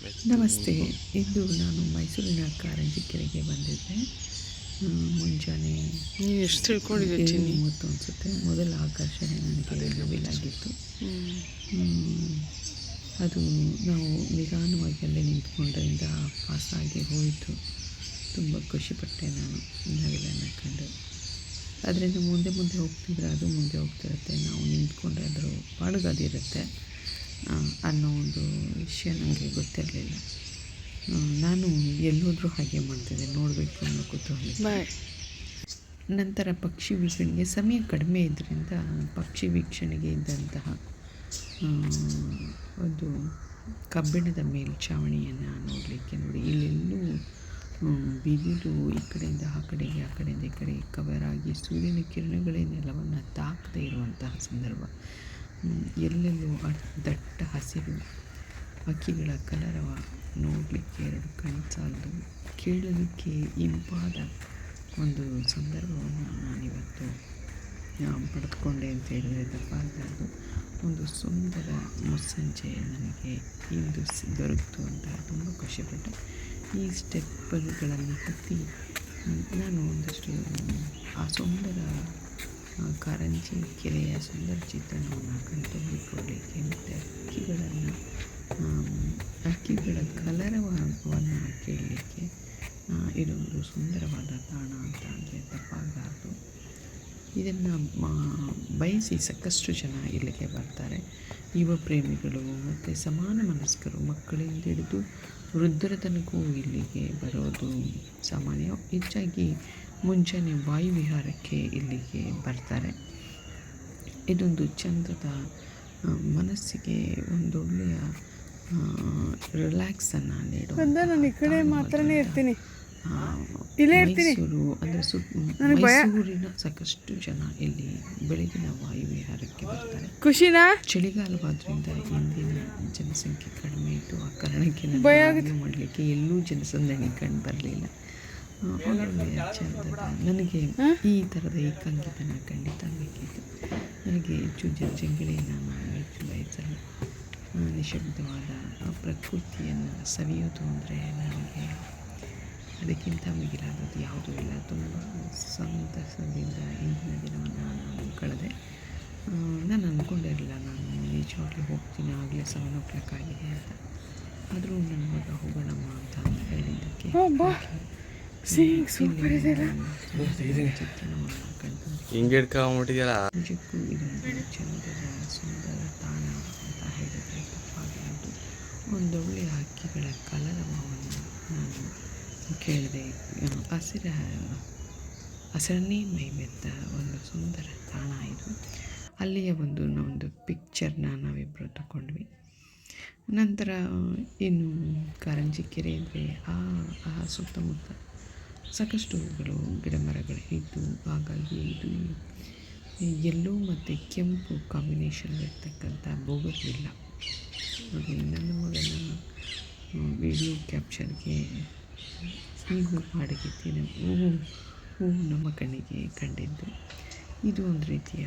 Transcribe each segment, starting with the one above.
ನಮಸ್ತೆ ಇಂದು ನಾನು ಮೈಸೂರಿನ ಕಾರಂಜಿ ಕೆರೆಗೆ ಬಂದಿದ್ದೆ. ಮುಂಜಾನೆ ನೀವು ಎಷ್ಟು ತಿಳ್ಕೊಂಡಿದ್ದೆ ಮೂವತ್ತು ಅನಿಸುತ್ತೆ. ಮೊದಲ ಆಕರ್ಷಣೆ ನನಗೆ ನವಿಲಾಗಿತ್ತು. ಅದು ನಾವು ನಿಧಾನವಾಗಿ ಅಲ್ಲೇ ನಿಂತ್ಕೊಂಡ್ರಿಂದ ಪಾಸಾಗಿ ಹೋಯಿತು. ತುಂಬ ಖುಷಿಪಟ್ಟೆ ನಾನು ನವಿಲನ್ನು ಕಂಡು. ಅದರಿಂದ ಮುಂದೆ ಮುಂದೆ ಹೋಗ್ತಿದ್ರೆ ಅದು ಮುಂದೆ ಹೋಗ್ತಿರುತ್ತೆ. ನಾವು ನಿಂತ್ಕೊಂಡ್ರೆ ಅದರ ಪಾಡಿಗೆ ಅದಿರುತ್ತೆ ಆ, ಅನ್ನೋ ಒಂದು ವಿಷಯ ನನಗೆ ಗೊತ್ತಿರಲಿಲ್ಲ. ನಾನು ಎಲ್ಲೋದ್ರೂ ಹಾಗೆ ಮಾಡ್ತಿದ್ದೆ ನೋಡಬೇಕು ಅನ್ನೋ ಕುತೂಹಲ ನಂತರ ಪಕ್ಷಿ ವೀಕ್ಷಣೆಗೆ ಸಮಯ ಕಡಿಮೆ ಇದ್ದರಿಂದ ಪಕ್ಷಿ ವೀಕ್ಷಣೆಗೆ ಇದ್ದಂತಹ ಒಂದು ಕಬ್ಬಿಣದ ಮೇಲ್ಛಾವಣಿಯನ್ನು ನೋಡಲಿಕ್ಕೆ ನೋಡಿ ಇಲ್ಲೆಲ್ಲೂ ಬಿದಿರು ಈ ಕಡೆಯಿಂದ ಆ ಕಡೆಗೆ ಆ ಕಡೆಯಿಂದ ಈ ಕಡೆ ಕವರಾಗಿ ಆಗಿ ಸೂರ್ಯನ ಕಿರಣಗಳೇ ನೆಲವನ್ನು ತಾಕದೇ ಇರುವಂತಹ ಸಂದರ್ಭ. ಎಲ್ಲೆಲ್ಲೂ ದಟ್ಟ ಹಸಿರು ಹಕ್ಕಿಗಳ ಕಲರವ ನೋಡಲಿಕ್ಕೆ ಎರಡು ಕಣ್ಸಾಲದು ಕೇಳಲಿಕ್ಕೆ ಇಂಪಾದ ಒಂದು ಸಂದರ್ಭವನ್ನು ನಾನಿವತ್ತು ಪಡೆದುಕೊಂಡೆ ಅಂತ ಹೇಳಿದರೆ ತಪ್ಪಾಗಲಾರದು ಒಂದು ಸುಂದರ ಮುಸ್ಸಂಜೆ ನನಗೆ ಇಂದು ದೊರಕಿತು ಅಂತ ತುಂಬ ಖುಷಿಪಟ್ಟೆ. ಈ ಸ್ಟೆಪ್ಗಳನ್ನು ಹತ್ತಿ ನಾನು ಒಂದಷ್ಟು, ಆ ಸುಂದರ ಕಾರಂಜಿ ಕೆರೆಯ ಸುಂದರ ಚಿತ್ರಣವನ್ನು ಕಣ್ತುಂಬಿಕೊಳ್ಳಿಕ್ಕೆ ಮತ್ತು ಹಕ್ಕಿಗಳನ್ನು ಹಕ್ಕಿಗಳ ಕಲರವವನ್ನು ಕೇಳಲಿಕ್ಕೆ ಇದೊಂದು ಸುಂದರವಾದ ತಾಣ ಅಂತ ಅಂದರೆ ತಪ್ಪಾಗಲಾರದು ಇದನ್ನು ಬಯಸಿ ಸಾಕಷ್ಟು ಜನ ಇಲ್ಲಿಗೆ ಬರ್ತಾರೆ. ಯುವ ಪ್ರೇಮಿಗಳು ಮತ್ತು ಸಮಾನ ಮನಸ್ಕರು ಮಕ್ಕಳಿಂದ ಹಿಡಿದು ವೃದ್ಧರ ತನಕವೂ ಇಲ್ಲಿಗೆ ಬರೋದು ಸಾಮಾನ್ಯ. ಹೆಚ್ಚಾಗಿ ಮುಂಜಾನೆ ವಾಯುವಿಹಾರಕ್ಕೆ ಇಲ್ಲಿಗೆ ಬರ್ತಾರೆ. ಇದೊಂದು ಚಂದದ ಮನಸ್ಸಿಗೆ ಒಂದೊಳ್ಳೆಯ ರಿಲ್ಯಾಕ್ಸನ್ನು ಬಂದ ನಾನು ಈ ಕಡೆ ಮಾತ್ರನೇ ಇರ್ತೀನಿ. ಇಲ್ಲೇ ಇರ್ತೀನಿ. ಮೈಸೂರು ಅಂದರೆ ಸುತ್ತ. ಮೈಸೂರಿನ ಸಾಕಷ್ಟು ಜನ ಇಲ್ಲಿ ಬೆಳಗಿನ ವಾಯುವಿಹಾರಕ್ಕೆ ಬರ್ತಾರೆ. ಖುಷಿನ? ಚಳಿಗಾಲವಾದ್ರಿಂದ ಇಂದಿನ ಜನಸಂಖ್ಯೆ ಕಡಿಮೆ ಇತ್ತು ಆ ಕಾರಣಕ್ಕೆ ಮಾಡಲಿಕ್ಕೆ ಎಲ್ಲೂ ಜನಸಂದಣಿ ಕಂಡು ಬರಲಿಲ್ಲ. ನನಗೆ ಈ ಥರದ ಏಕಾಂಗಿತನ ಖಂಡಿತ ಬೇಕಿತ್ತು. ನನಗೆ ಹೆಚ್ಚು ಜನ ಜಂಗಳಿಯನ್ನು ನಾನು ಹೆಚ್ಚು ಬಯಸಲ್ಲ ನಿಶಬ್ದವಾದ ಆ ಪ್ರಕೃತಿಯನ್ನು ಸವಿಯೋದು ಅಂದರೆ ನನಗೆ ಅದಕ್ಕಿಂತ ಮಿಗಿಲಾದದ್ದು ಯಾವುದೂ ಇಲ್ಲ. ತುಂಬ ಸಂತಸದಿಂದ ಇಂದಿನ ದಿನವನ್ನು ನಾನು ಕಳೆದೆ ನಾನು ಅಂದ್ಕೊಂಡಿರಲಿಲ್ಲ ನಾನು ನಿಜವಾಗ್ಲೂ ಹೋಗ್ತೀನಿ ಆಗಲೇ ಸೆವೆನ್ ಓ ಕ್ಲಾಕ್ ಆಗಿದೆ ಅಂತ. ಆದರೂ ನನ್ನ ಮಗ ಹೋಗೋಣಮ್ಮ ಅಂತ ಹೇಳಿದ್ದಕ್ಕೆ ಚಿತ್ರಣವನ್ನು ಕಂಡು ಹಿಂಗೆ ಹಿಡ್ಕೊಂಬಿಟ್ಟಿದ್ಯಲ್ಲ ನಿಜಕ್ಕೂ ಇದೊಂದು ಚಂದದ ಸುಂದರ ತಾಣ ಅಂತ ಹೇಳಿದರೆ ತಪ್ಪಾಗಲಾರದು ಒಂದೊಳ್ಳೆಯ ಹಕ್ಕಿಗಳ ಕಲರವವನ್ನು ನಾನು ಕೇಳಿದೆ ಹಸಿರ, ಹಸಿರನ್ನೇ ಮೈಮೆತ್ತ ಒಂದು ಸುಂದರ ತಾಣ ಇದು. ಅಲ್ಲಿಯ ಒಂದು ಒಂದು ಪಿಕ್ಚರ್ನ ನಾವಿಬ್ಬರು ತಗೊಂಡ್ವಿ ನಂತರ, ಇನ್ನು ಕಾರಂಜಿ ಕೆರೆ ಅಂದರೆ ಆ ಆ ಸುತ್ತಮುತ್ತ ಸಾಕಷ್ಟು ಹೂಗಳು ಗಿಡ ಮರಗಳು ಇದ್ದು ಹಾಗಾಗಿ ಇದು ಎಲ್ಲೋ ಮತ್ತು ಕೆಂಪು ಕಾಂಬಿನೇಷನ್ ಇರ್ತಕ್ಕಂಥ ಬೋಗರ್ವಿಲ್ಲ. ನನ್ನ ಮಗನ ವಿಡಿಯೋ ಕ್ಯಾಪ್ಚರ್ಗೆ ಹೂ ಮಾಡಿಗಿತ್ತಿನ ಹೂವು ಹೂವು ನಮ್ಮ ಕಣ್ಣಿಗೆ ಕಂಡಿದ್ದು. ಇದು ಒಂದು ರೀತಿಯ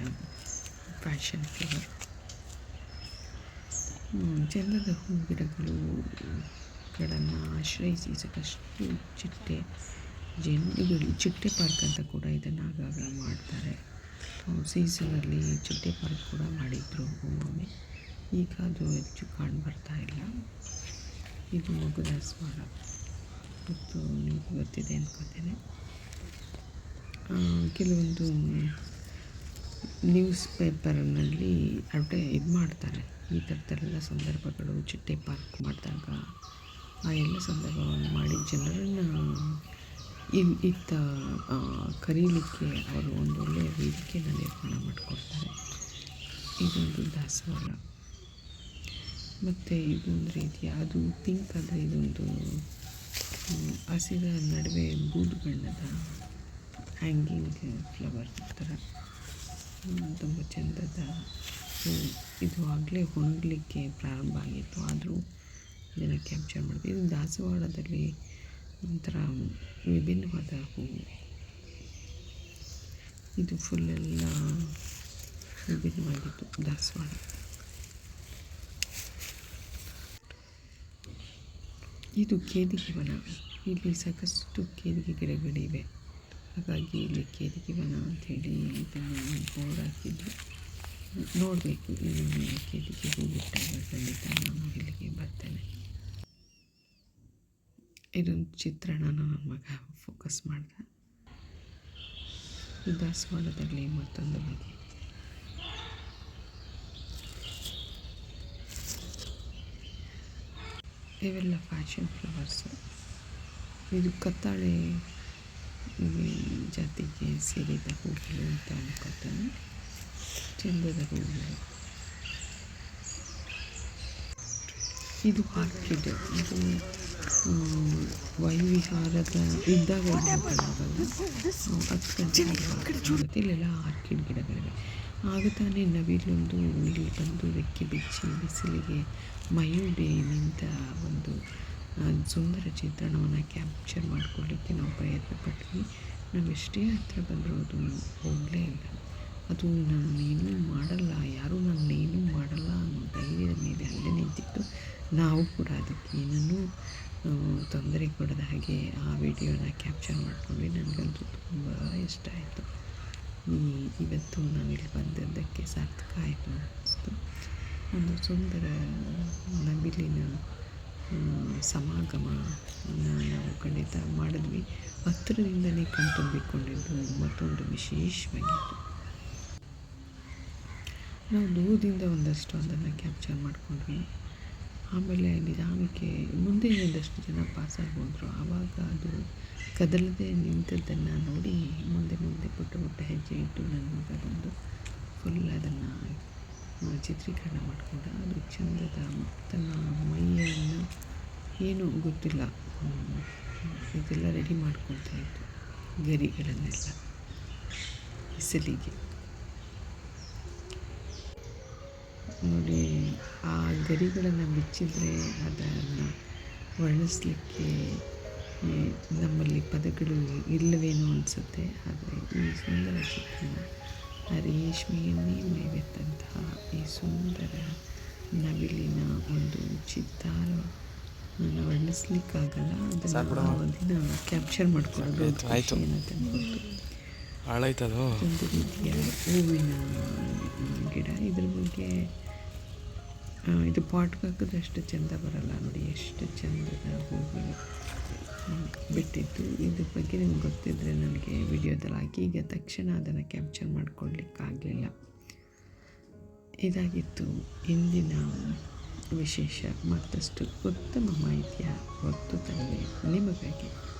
ಫ್ಯಾಷನ್ ಫ್ಲವರ್ ಚಂದದ ಹೂ ಗಿಡಗಳುಗಳನ್ನು ಆಶ್ರಯಿಸಿ ಸಾಕಷ್ಟು ಚಿಟ್ಟೆ ಜೇನುಗಳು ಚಿಟ್ಟೆ ಪಾರ್ಕ್ ಅಂತ ಕೂಡ ಇದನ್ನು ಆಗಾಗ ಮಾಡ್ತಾರೆ. ಸೀಸನಲ್ಲಿ ಚಿಟ್ಟೆ ಪಾರ್ಕ್ ಕೂಡ ಮಾಡಿದ್ರು ಒಮ್ಮೊಮ್ಮೆ. ಈಗ ಅದು ಹೆಚ್ಚು ಕಾಣ್ಬರ್ತಾ ಇಲ್ಲ. ಇದು ಮಗುದ ಸ್ವರ ಮತ್ತು ನಿಮಗೆ ಗೊತ್ತಿದೆ ಅನ್ಕೋತೇನೆ ಆ, ಕೆಲವೊಂದು ನ್ಯೂಸ್ ಪೇಪರ್ನಲ್ಲಿ ಅಡ್ವರ್ಟೈ ಇದು ಮಾಡ್ತಾರೆ. ಈ ಥರದ್ದೆಲ್ಲ ಸಂದರ್ಭಗಳು ಚಿಟ್ಟೆ ಪಾರ್ಕ್ ಮಾಡಿದಾಗ ಆ ಎಲ್ಲ ಸಂದರ್ಭವನ್ನು ಮಾಡಿ ಜನರನ್ನು ಇತ್ತ ಕರೀಲಿಕ್ಕೆ ಅವರು ಒಂದು ಒಳ್ಳೆಯ ವೇದಿಕೆಯನ್ನು ನಿರ್ಮಾಣ ಮಾಡಿಕೊಡ್ತಾರೆ ಇದೊಂದು ದಾಸವಾಳ. ಮತ್ತು ಇದೊಂದು ರೀತಿಯ ಅದು ಪಿಂಕ್ ಆದರೆ ಇದೊಂದು ಹಸಿರ ನಡುವೆ ಬೂದು ಬಣ್ಣದ ಹ್ಯಾಂಗಿಂಗ್ ಫ್ಲವರ್ ಥರ ತುಂಬ ಚೆಂದದ ಇದು ಆಗಲೇ ಹೊಣಗಲಿಕ್ಕೆ ಪ್ರಾರಂಭ ಆಗಿತ್ತು. ಆದರೂ ಇದನ್ನು ಕ್ಯಾಪ್ಚರ್ ಮಾಡಿದೆ ಇದು ದಾಸವಾಳದಲ್ಲಿ ಒಂಥರ ವಿಭಿನ್ನವಾದ ಹೂವು ಇದು ಫುಲ್ಲೆಲ್ಲ ವಿಭಿನ್ನವಾಗಿತ್ತು. ದಾಸವಾಳ. ಇದು ಕೇದಿ ವನ ಇಲ್ಲಿ ಸಾಕಷ್ಟು ಕೇದಿಗೆ ಗಿಡಗಳಿವೆ. ಹಾಗಾಗಿ ಇಲ್ಲಿ ಕೇದಿಗೆ ವನ ಅಂಥೇಳಿ ಇದನ್ನು ಬೋರ್ಡ್ ಹಾಕಿದ್ದು ನೋಡಬೇಕು ಇನ್ನೊಮ್ಮೆ ಕೇದಿಗೆ ಹೂ ಬಿಟ್ಟಾಗ ಖಂಡಿತ ನಾನು ಇಲ್ಲಿಗೆ ಬರ್ತೇನೆ. ಇದೊಂದು ಚಿತ್ರಣ ನನ್ನ ಮಗ ಫೋಕಸ್ ಮಾಡಿದೆ. ದಾಸವಾಳದಲ್ಲಿ ಮತ್ತೊಂದು ಬಗೆ ಇವೆಲ್ಲ ಫ್ಯಾಷನ್ ಫ್ಲವರ್ಸು ಇದು ಕತ್ತಾಳೆ ಜಾತಿಗೆ ಸೇರಿದ ಹೂಗಳು ಅಂತ ಅನ್ಕೋತಾನೆ ಚಂದದ ಹೂಗಳು ಇದು ಆರ್ಕಿಡ್ ಇದು ವೈವಿಹಾರದ ಇದ್ದಾಗ ಇದ್ದಾಗಲ್ಲ ಇಲ್ಲೆಲ್ಲ ಆರ್ಕಿಡ್ ಗಿಡಗಳಿವೆ ಆಗ ತಾನೇ ನವಿಲೊಂದು ಇಲ್ಲಿ ಬಂದು ರೆಕ್ಕೆ ಬಿಚ್ಚಿ ಬಿಸಿಲಿಗೆ ಮೈಯುಡೆ ನಿಂತ ಒಂದು ಸುಂದರ ಚಿತ್ರಣವನ್ನು ಕ್ಯಾಪ್ಚರ್ ಮಾಡಿಕೊಳ್ಳಿಕ್ಕೆ ನಾವು ಪ್ರಯತ್ನ ಪಟ್ವಿ ನಾವು ಎಷ್ಟೇ ಹತ್ರ ಬಂದರೂ ಅದು ಹೋಗಲೇ ಇಲ್ಲ. ಅದು ನಾನೇನೂ ಮಾಡಲ್ಲ, ಯಾರೂ ನನ್ನೇನೂ ಮಾಡಲ್ಲ ಅನ್ನೋ ಧೈರ್ಯದ ಮೇಲೆ ಅಲ್ಲೇ ನಿಂತಿತ್ತು. ನಾವು ಕೂಡ ಅದಕ್ಕೆ ಏನನ್ನೂ ತೊಂದರೆ ಕೊಡದ ಹಾಗೆ ಆ ವಿಡಿಯೋನ ಕ್ಯಾಪ್ಚರ್ ಮಾಡಿಕೊಂಡ್ವಿ. ನನಗಂತೂ ತುಂಬ ಇಷ್ಟ ಆಯಿತು. ಈ, ಇವತ್ತು ನಾವಿಲ್ಲಿ ಬಂದದ್ದಕ್ಕೆ ಸಾರ್ಥಕ ಆಯಿತು ಅನ್ನಿಸ್ತು. ಒಂದು ಸುಂದರ ನವಿಲಿನ ಸಮಾಗಮ ನಾವು ಖಂಡಿತ ಮಾಡಿದ್ವಿ. ಹತ್ತಿರದಿಂದಲೇ ಕಣ್ತುಂಬಿಕೊಂಡಿದ್ದು ಮತ್ತೊಂದು ವಿಶೇಷವಾಗಿತ್ತು ನಾವು ದೂರದಿಂದ ಒಂದಷ್ಟು ಅದನ್ನು ಕ್ಯಾಪ್ಚರ್ ಮಾಡಿಕೊಂಡ್ವಿ. ಆಮೇಲೆ ನಿಧಾನಕ್ಕೆ ಮುಂದೆ ಒಂದಷ್ಟು ಜನ ಪಾಸಾಗಿ ಹೋದರು ಆವಾಗ ಅದು ಕದಲದೆ ನಿಂತದ್ದನ್ನು ನೋಡಿ ಮುಂದೆ ಮುಂದೆ ಪುಟ್ಟ ಪುಟ್ಟ ಹೆಜ್ಜೆ ಇಟ್ಟು ನನ್ನ ಮಗ ಬಂದು ಫುಲ್ ಅದನ್ನು ಚಿತ್ರೀಕರಣ ಮಾಡಿಕೊಂಡ ಅದು ಚಂದದ ತನ್ನ ಮೈಯನ್ನು ಏನೂ ಗೊತ್ತಿಲ್ಲ. ಇದೆಲ್ಲ ರೆಡಿ ಮಾಡ್ಕೊಳ್ತಾ ಇತ್ತು ಗರಿಗಳನ್ನೆಲ್ಲ ಬಿಸಿಲಿಗೆ. ನೋಡಿ, ಆ ಗರಿಗಳನ್ನು ಬಿಚ್ಚಿದರೆ ಅದನ್ನು ವರ್ಣಿಸ್ಲಿಕ್ಕೆ ನಮ್ಮಲ್ಲಿ ಪದಗಳು ಇಲ್ಲವೇನೋ ಅನಿಸುತ್ತೆ, ಆದರೆ ಈ ಸುಂದರ ಚಿತ್ರಣ ರೇಷ್ಮೆಯನ್ನೇ ಮೆರೆದಂತಹ ಈ ಸುಂದರ ನವಿಲಿನ ಒಂದು ಚಿತ್ತಾರ ನಾನು ವರ್ಣಿಸ್ಲಿಕ್ಕಾಗಲ್ಲ ಅದನ್ನು ದಿನ ಕ್ಯಾಪ್ಚರ್ ಆಯ್ತು. ಏನಂತ ಹಾಳಾಯ್ತದು. ಒಂದು ರೀತಿಯ ಹೂವಿನ ಗಿಡ. ಇದ್ರ ಬಗ್ಗೆ ಇದು ಪಾಟ್ಗೆ ಹಾಕಿದ್ರೆ ಅಷ್ಟು ಚೆಂದ ಬರಲ್ಲ ನೋಡಿ ಎಷ್ಟು ಚೆಂದದ ಹೂಗಳು. ಬಿಟ್ಟಿತ್ತು ಇದ್ರ ಬಗ್ಗೆ ನಿಮ್ಗೆ ಗೊತ್ತಿದ್ದರೆ ನನಗೆ ವಿಡಿಯೋದಲ್ಲಿ ಹಾಕಿ. ಈಗ ತಕ್ಷಣ ಅದನ್ನು ಕ್ಯಾಪ್ಚರ್ ಮಾಡ್ಕೊಳ್ಲಿಕ್ಕಾಗಲಿಲ್ಲ. ಇದಾಗಿತ್ತು ಇಂದಿನ ವಿಶೇಷ. ಮತ್ತಷ್ಟು ಉತ್ತಮ ಮಾಹಿತಿಯ ಹೊತ್ತು ತಂದೆ ನಿಮಗಾಗಿ.